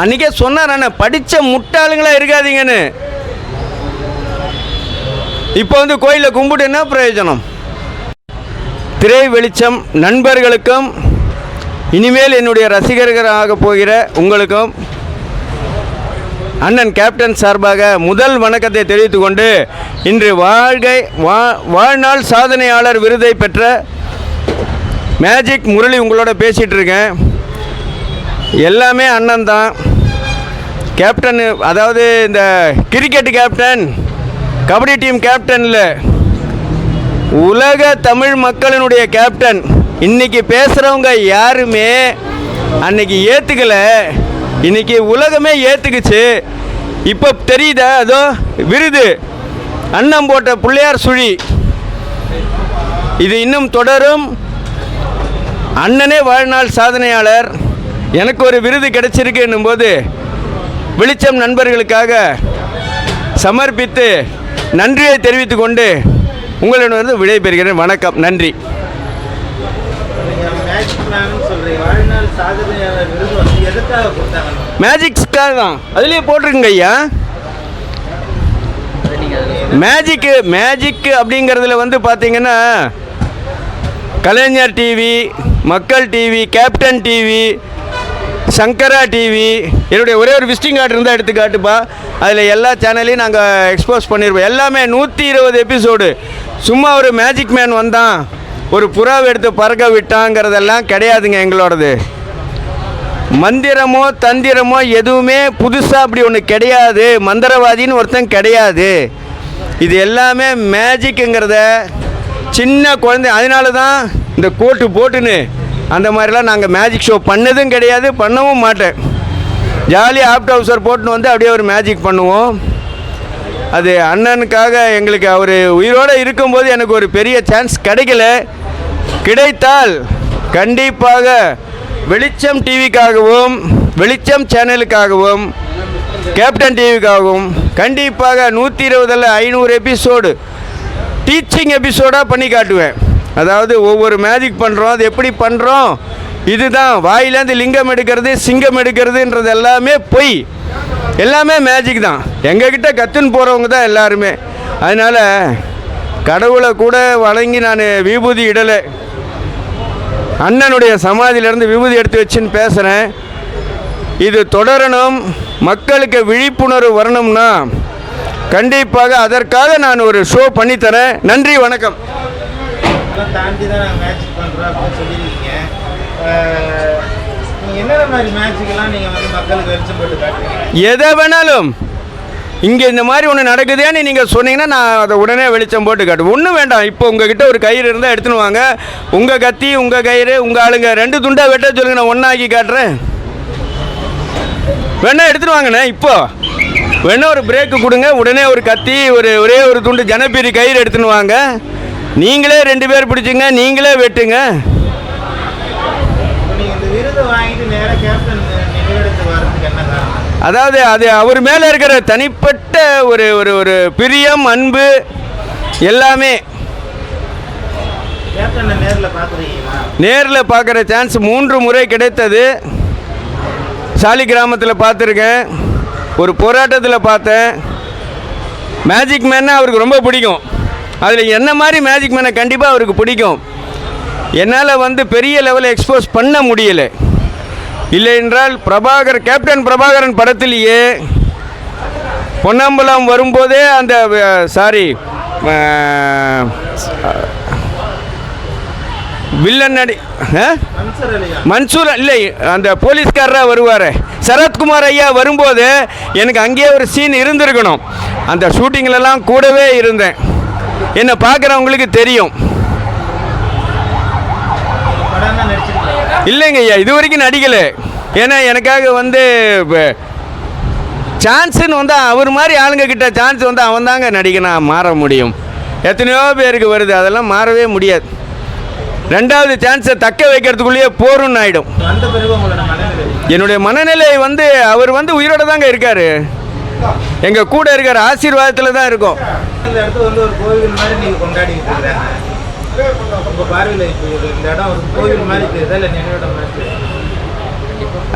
அன்றைக்கே சொன்னார் அண்ணன் படித்த முட்டாளுங்களா இருக்காதீங்கன்னு. இப்போ வந்து கோயிலில் கும்பிட்டு என்ன பிரயோஜனம்? திரை வெளிச்சம் நண்பர்களுக்கும் இனிமேல் என்னுடைய ரசிகர்களாக போகிற உங்களுக்கும் அண்ணன் கேப்டன் சார்பாக முதல் வணக்கத்தை தெரிவித்து கொண்டு இன்று வாழ்கை வா வாழ்நாள் சாதனையாளர் விருதை பெற்ற மேஜிக் முரளி உங்களோட பேசிகிட்டு இருக்கேன். எல்லாமே அண்ணன் தான் கேப்டன் அதாவது இந்த cricket captain kabaddi team captain இல்லை உலக தமிழ் மக்களினுடைய கேப்டன். இன்னைக்கு பேசுகிறவங்க யாருமே அன்னைக்கு ஏற்றுக்கலை இன்னைக்கு உலகமே ஏற்றுக்குச்சு இப்போ தெரியுதா? அதோ விருது. அன்னம் போட்ட பிள்ளையார் சுழி. இது இன்னும் தொடரும். அண்ணனே வாழ்நாள் சாதனையாளர். எனக்கு ஒரு விருது கிடைச்சிருக்கு என்னும்போது வெளிச்சம் நண்பர்களுக்காக சமர்ப்பித்து நன்றியை தெரிவித்துக் கொண்டு உங்களிடம் வந்து விடைபெறுகிறேன். வணக்கம் நன்றி. மேஜிக் மேஜிக்ஸ்க்காக தான். அதுலேயே போட்டிருக்குங்க ஐயா. மேஜிக்கு மேஜிக்கு அப்படிங்கிறதுல வந்து பார்த்தீங்கன்னா Kalaignar TV Makkal TV captain TV Sankara TV என்னுடைய ஒரே ஒரு விசிட்டிங் கார்டு இருந்தால் எடுத்து காட்டுப்பா அதில் எல்லா சேனலையும் நாங்கள் எக்ஸ்போஸ் பண்ணியிருப்போம் எல்லாமே நூற்றி இருபது எபிசோடு சும்மா ஒரு மேஜிக் மேன் வந்தான். ஒரு புறாவை எடுத்து பறக்க விட்டாங்கிறதெல்லாம் கிடையாதுங்க எங்களோடது. மந்திரமோ தந்திரமோ எதுவுமே புதுசாக அப்படி ஒன்று கிடையாது. மந்திரவாதின்னு ஒருத்தன் கிடையாது. இது எல்லாமே மேஜிக்குங்கிறத சின்ன குழந்தை அதனால தான் இந்த கோட்டு போட்டுன்னு அந்த மாதிரிலாம் நாங்கள் மேஜிக் ஷோ பண்ணதும் கிடையாது பண்ணவும் மாட்டேன். ஜாலியாக ஆப்ட் ஹவுசர் போட்டுன்னு வந்து அப்படியே ஒரு மேஜிக் பண்ணுவோம். அது அண்ணனுக்காக எங்களுக்கு அவர் உயிரோடு இருக்கும்போது எனக்கு ஒரு பெரிய சான்ஸ் கிடைக்கல. கிடைத்தால் கண்டிப்பாக வெளிச்சம் டிவிக்காகவும் வெளிச்சம் சேனலுக்காகவும் கேப்டன் டிவிக்காகவும் கண்டிப்பாக நூற்றி இருபதில் ஐநூறு எபிசோடு டீச்சிங் எபிசோடாக பண்ணி காட்டுவேன். அதாவது ஒவ்வொரு மேஜிக் பண்ணுறோம் அது எப்படி பண்ணுறோம் இதுதான். வாயிலேருந்து லிங்கம் எடுக்கிறது சிங்கம் எடுக்கிறதுன்றது எல்லாமே பொய். எல்லாமே மேஜிக் தான். எங்ககிட்ட கத்துன்னு போகிறவங்க தான் எல்லாருமே. அதனால் கடவுளை கூட வழங்கி நான் விபூதி இடலை. அண்ணனுடைய சமாதியிலேருந்து விபூதி எடுத்து வச்சுன்னு பேசுகிறேன் இது தொடரணும். மக்களுக்கு விழிப்புணர்வு வரணும்னா கண்டிப்பாக அதற்காக நான் ஒரு ஷோ பண்ணித்தரேன். நன்றி வணக்கம். அதெல்லாம் தாண்டி தான் நாங்கள் மேட்ச் பண்ணுறோம் அப்படின்னு சொல்லியிருக்கீங்க. என்னென்ன மாதிரி மேட்சுக்கெல்லாம் நீங்கள் வந்து மக்களுக்கு வெளிச்சம் போட்டு காட்டுறீங்க? எதை வேணாலும். இங்கே இந்த மாதிரி ஒன்று நடக்குதேன்னு நீங்கள் சொன்னீங்கன்னா நான் அதை உடனே வெளிச்சம் போட்டு காட்டுவேன். ஒன்றும் வேண்டாம். இப்போ உங்ககிட்ட ஒரு கயிறு இருந்தால் எடுத்துன்னு வாங்க. உங்கள் கத்தி உங்கள் கயிறு உங்கள் ஆளுங்க ரெண்டு துண்டாக வெட்ட சொல்லுங்க. நான் ஒன்றாக்கி காட்டுறேன். வேணா எடுத்துகிட்டு வாங்கண்ணே இப்போ. வேணா ஒரு பிரேக்கு கொடுங்க. உடனே ஒரு கத்தி ஒரு ஒரே ஒரு துண்டு ஜனப்பிரி கயிறு எடுத்துன்னு வாங்க. நீங்களே ரெண்டு பேர் பிடிச்சிங்க நீங்களே வெட்டுங்க. அதாவது அது அவர் மேலே இருக்கிற தனிப்பட்ட ஒரு ஒரு ஒரு பிரியம் அன்பு எல்லாமே. நேரில் பார்க்குற சான்ஸ் மூன்று முறை கிடைத்தது. சாலி கிராமத்தில் பார்த்துருக்கேன். ஒரு போராட்டத்தில் பார்த்தேன். மேஜிக் மேன்னா அவருக்கு ரொம்ப பிடிக்கும். அதில் என்ன மாதிரி மேஜிக் மேனை கண்டிப்பாக அவருக்கு பிடிக்கும்? என்னால் வந்து பெரிய லெவலில் எக்ஸ்போஸ் பண்ண முடியலை. இல்லை என்றால் பிரபாகர் கேப்டன் பிரபாகரன் படத்திலேயே பொன்னம்பலம் வரும்போதே அந்த சாரி வில்லன் நடி மன்சூர் இல்லை அந்த போலீஸ்காரராக வருவார். சரத்குமார் ஐயா வரும்போது எனக்கு அங்கேயே ஒரு சீன் இருந்திருக்கணும். அந்த ஷூட்டிங்லலாம் கூடவே இருந்தேன். என்னை பார்க்குறவங்களுக்கு தெரியும். இல்லைங்க ஐயா இது வரைக்கும் நடிக்கலை. ஏன்னா எனக்காக வந்து சான்ஸுன்னு வந்து அவர் மாதிரி ஆளுங்க கிட்ட சான்ஸ் வந்து அவன் தாங்க நடிக்கணும் மாற முடியும். எத்தனையோ பேருக்கு வருது அதெல்லாம் மாறவே முடியாது. ரெண்டாவது சான்ஸை தக்க வைக்கிறதுக்குள்ளேயே போரும்னு ஆகிடும் என்னுடைய மனநிலை வந்து அவர் வந்து உயிரோட தாங்க இருக்காரு. எங்க கூட இருக்கிற ஆசீர்வாதத்தில் தான் இருக்கும். இந்த இடத்த வந்து ஒரு கோவில் மாதிரி நீங்கள் கொண்டாடிக்கிட்டு இருக்கிறாங்க. உங்கள் பார்வையில் இப்போ இந்த இடம் ஒரு கோவில் மாதிரி தெரியுதா? இல்லை நினைவிடம் மாதிரி தெரியுதா?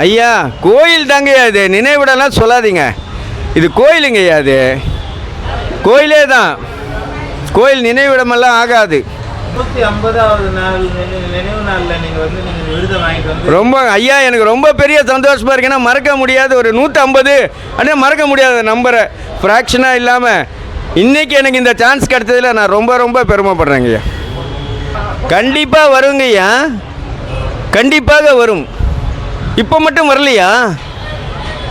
ஐயா கோயில் தாங்கய்யா இது. நினைவிடலாம் சொல்லாதீங்க. இது கோயிலுங்கய்யா இது. கோயிலே தான். கோயில் நினைவிடமெல்லாம் ஆகாது. நூற்றி ஐம்பதாவது நாள் நினைவு நாளில் நீங்கள் வந்து நீங்கள் விருதை வாங்கிட்டு வந்து ரொம்ப ஐயா எனக்கு ரொம்ப பெரிய சந்தோஷமாக இருக்கு. ஏன்னா மறக்க முடியாத ஒரு நூற்றம்பது அப்படியே மறக்க முடியாத நம்பரை. ஃப்ராக்ஷனாக இல்லாமல் இன்றைக்கி எனக்கு இந்த சான்ஸ் கிடைச்சதில் நான் ரொம்ப ரொம்ப பெருமைப்படுறேங்க ஐயா. கண்டிப்பாக வருங்க ஐயா. கண்டிப்பாக வரும். இப்போ மட்டும் வரலையா?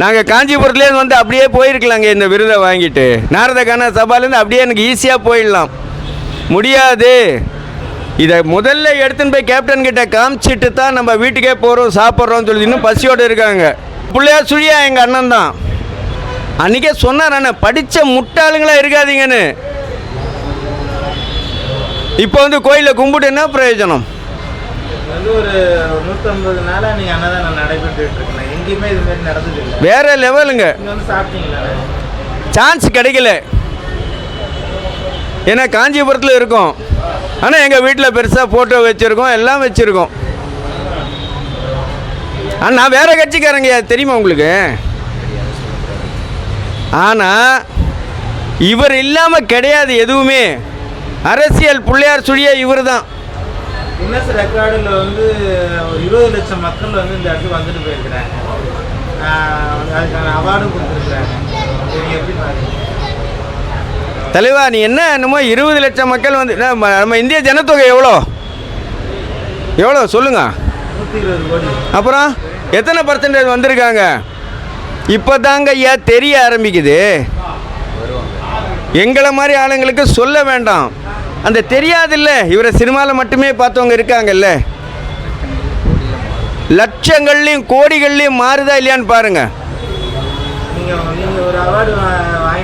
நாங்கள் காஞ்சிபுரத்துலேருந்து வந்து அப்படியே போயிருக்கலாங்க இந்த விருதை வாங்கிட்டு. நாரதகான சபாலேருந்து அப்படியே எனக்கு ஈஸியாக போயிடலாம். முடியாது. இதை முதல்ல எடுத்துன்னு போய் கேப்டன் கிட்ட காமிச்சிட்டு தான் நம்ம வீட்டுக்கே போகிறோம் சாப்பிட்றோம்னு சொல்லி இன்னும் பசியோடு இருக்காங்க. பிள்ளையார் சுழியா எங்கள் அண்ணன் தான். அன்றைக்கே சொன்னார் அண்ணன் படித்த முட்டாளுங்களா இருக்காதீங்கன்னு. இப்போ வந்து கோயிலை கும்பிட்டு என்ன பிரயோஜனம்? வேற லெவலுங்க சான்ஸ் கிடைக்கல. ஏன்னா காஞ்சிபுரத்தில் இருக்கோம். ஆனால் எங்கள் வீட்டில் பெருசாக ஃபோட்டோ வச்சுருக்கோம் எல்லாம் வச்சுருக்கோம். ஆனால் நான் வேறு கட்சிக்காரங்க தெரியுமா உங்களுக்கு? ஆனால் இவர் இல்லாமல் கிடையாது எதுவுமே. அரசியல் பிள்ளையார் சுழிய இவர் தான் கின்னஸ் ரெக்கார்டில் வந்து இருபது லட்சம் மக்கள் வந்து இந்த இடத்துக்கு வந்துட்டு போயிருக்கிறாங்க. அதுக்கான அவார்டும் கொடுத்துருக்குறாங்க. எப்படி பாருங்க தலைவா நீ என்ன என்னமோ இருபது லட்சம் மக்கள் வந்து நம்ம இந்திய ஜனத்தொகை எவ்வளோ? எவ்வளோ? சொல்லுங்கள் அப்புறம் எத்தனை பர்சன்டேஜ் வந்திருக்காங்க? இப்போ தாங்க ஐயா தெரிய ஆரம்பிக்குது. எங்களை மாதிரி ஆளுங்களுக்கு சொல்ல வேண்டாம். அந்த தெரியாதில்ல இவரை சினிமாவில் மட்டுமே பார்த்தவங்க இருக்காங்கல்ல. லட்சங்கள்லையும் கோடிகள்லையும் மாறுதா இல்லையான்னு பாருங்கள்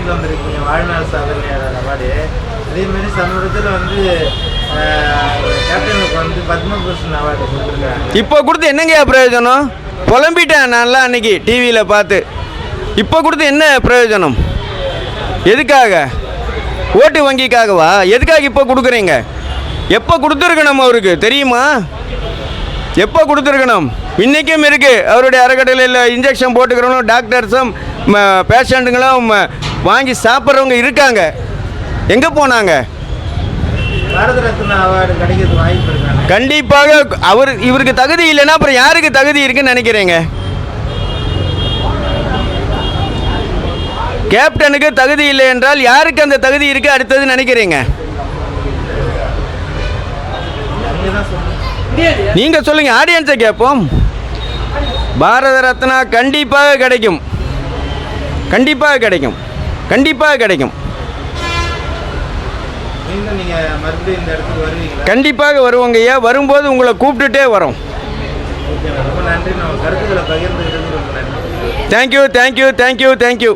நீங்கள் வாங்கிட்டு வந்திருக்கீங்க. வாழ்நாள் சாதனையாளர் அவார்டு. அதேமாரி சமீபத்தில் வந்து கேப்டனுக்கு வந்து பத்மபூஷன் அவார்டு கொடுத்துருக்காங்க. இப்போ கொடுத்து என்னங்க பிரயோஜனம்? புலம்பிட்டேன் நான்லாம் அன்னைக்கு டிவியில் பார்த்து. இப்போ கொடுத்து என்ன பிரயோஜனம்? எதுக்காக? ஓட்டு வங்கிக்காகவா? எதுக்காக இப்போ கொடுக்குறீங்க? எப்போ கொடுத்துருக்கணும் அவருக்கு? தெரியுமா? எப்போ கொடுத்துருக்கணும்? இன்றைக்கும் இருக்குது அவருடைய அறக்கட்டளையில் இன்ஜெக்ஷன் போட்டுக்கிறவங்களும் டாக்டர்ஸும் பேஷண்ட்டுங்களும் வாங்கி சாப்பிட்றவங்க இருக்காங்க. எங்கே போனாங்க? கண்டிப்பாக அவர் இவருக்கு தகுதி இல்லைன்னா அப்புறம் யாருக்கு தகுதி இருக்குன்னு நினைக்கிறீங்க? கேப்டனுக்கு தகுதி இல்லை என்றால் யாருக்கு அந்த தகுதி இருக்கு அடுத்தது நினைக்கிறீங்க? நீங்க சொல்லுங்க ஆடியன்ஸை கேட்போம் பாரத ரத்னா கண்டிப்பாக கிடைக்கும். கண்டிப்பாக கிடைக்கும். கண்டிப்பாக கிடைக்கும். கண்டிப்பாக வருவோங்க ஐயா. வரும்போது உங்களை கூப்பிட்டுட்டே வரோம். Thank you thank you thank you thank you